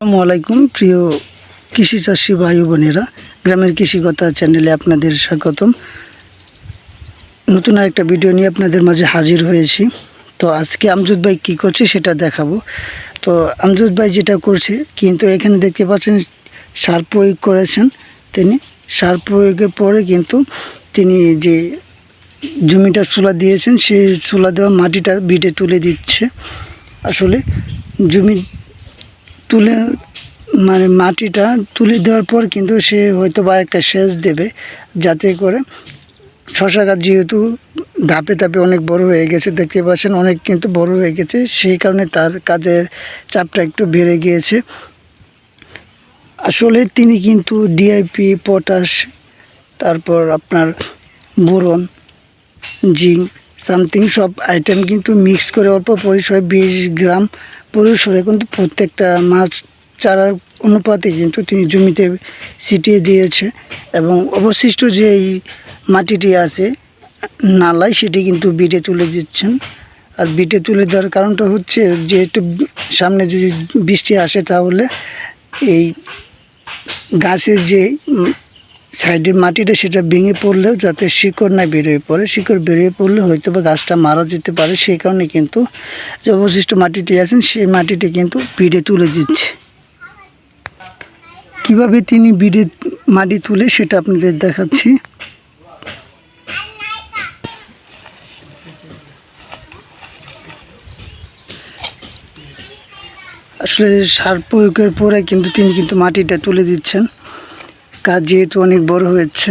আসসালামু প্রিয় কৃষি চাষি ভাই বোনেরা। গ্রামের কৃষিকতা চ্যানেলে আপনাদের স্বাগতম। নতুন একটা ভিডিও নিয়ে আপনাদের মাঝে হাজির হয়েছি। তো আজকে আমজুদ ভাই কী করছে সেটা দেখাবো। তো আমজুদ ভাই যেটা করছে, কিন্তু এখানে দেখতে পাচ্ছেন সার প্রয়োগ করেছেন তিনি। সার প্রয়োগের পরে কিন্তু তিনি যে জমিটা চুলা দিয়েছেন, সেই চুলা দেওয়া মাটিটা বিটে তুলে দিচ্ছে। আসলে জমি তুলে মানে মাটিটা তুলে দেওয়ার পর কিন্তু সে হয়তো বা একটা সেচ দেবে যাতে করে শশা গাছ যেহেতু ধাপে ধাপে অনেক বড় হয়ে গেছে, দেখতে পাচ্ছেন অনেক কিন্তু বড় হয়ে গেছে, সেই কারণে তার কাজের চাপটা একটু বেড়ে গিয়েছে। আসলে তিনি কিন্তু ডিআইপি পটাশ, তারপর আপনার বোরন, জিঙ্ক, সামথিং সব আইটেম কিন্তু মিক্স করে অল্প পরিসরে বিশ গ্রাম পরিসরে কিন্তু প্রত্যেকটা মাছ চারার অনুপাতে কিন্তু তিনি জমিতে ছিটিয়ে দিয়েছে এবং অবশিষ্ট যে এই মাটিটি আছে, নালায় সেটি কিন্তু বিটে তুলে দিচ্ছেন। আর বিটে তুলে দেওয়ার কারণটা হচ্ছে যে একটু সামনে যদি বৃষ্টি আসে তাহলে এই গাছের যে উম, সাইডের মাটিটা সেটা ভেঙে পড়লেও যাতে শিকড় না বেরিয়ে পড়ে শিকড় বেরিয়ে পড়লে হয়তো বা গাছটা মারা যেতে পারে সেই কারণে কিন্তু যে অবশিষ্ট মাটিটি আছেন সেই মাটিটি কিন্তু বিড়ে তুলে দিচ্ছে। কীভাবে তিনি বিড়ে মাটি তুলে সেটা আপনাদের দেখাচ্ছি। আসলে সার প্রয়োগের পরে কিন্তু তিনি কিন্তু মাটিটা তুলে দিচ্ছেন। গাছ যেহেতু অনেক বড় হয়েছে,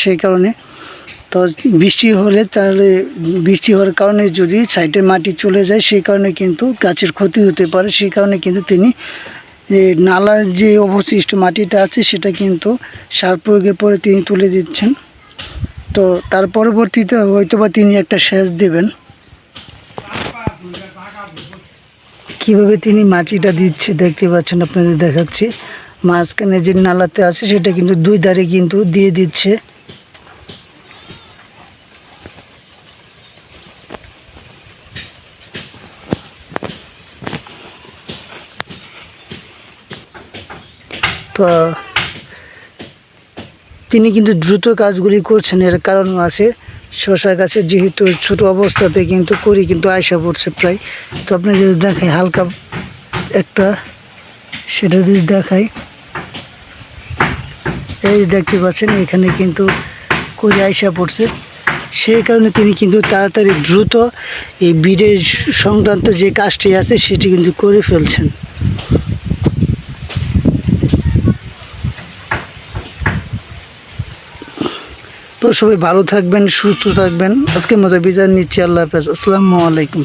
সেই কারণে। তো বৃষ্টি হলে তাহলে বৃষ্টি হওয়ার কারণে যদি সাইডের মাটি চলে যায়, সেই কারণে কিন্তু গাছের ক্ষতি হতে পারে। সেই কারণে কিন্তু তিনি নালার যে অবশিষ্ট মাটিটা আছে, সেটা কিন্তু সার প্রয়োগের পরে তিনি তুলে দিচ্ছেন। তো তার পরবর্তীতে হয়তো বা তিনি একটা সেচ দেবেন। কীভাবে তিনি মাটিটা দিচ্ছে দেখতে পাচ্ছেন, আপনাদের দেখাচ্ছি। মাঝখানে যে নালাতে আছে, সেটা কিন্তু দুই ধারে কিন্তু দিয়ে দিচ্ছে। তো, তিনি কিন্তু দ্রুত কাজগুলি করছেন, এর কারণ আছে শশা গাছের যেহেতু ছোট অবস্থাতে কিন্তু করি কিন্তু আয়সা পড়ছে প্রায়। তো আপনি যদি দেখাই, হালকা একটা, সেটা যদি দেখাই। এই দেখতে পাচ্ছেন, এখানে কিন্তু করি আয়সা পড়ছে। সেই কারণে তিনি কিন্তু তাড়াতাড়ি দ্রুত এই বিডের সংক্রান্ত যে কাজটি আছে, সেটি কিন্তু করে ফেলছেন। তো সবাই ভালো থাকবেন, সুস্থ থাকবেন। আজকের মতো বিদায় নিচ্ছি, আল্লাহ হাফেজ। আসসালামু আলাইকুম।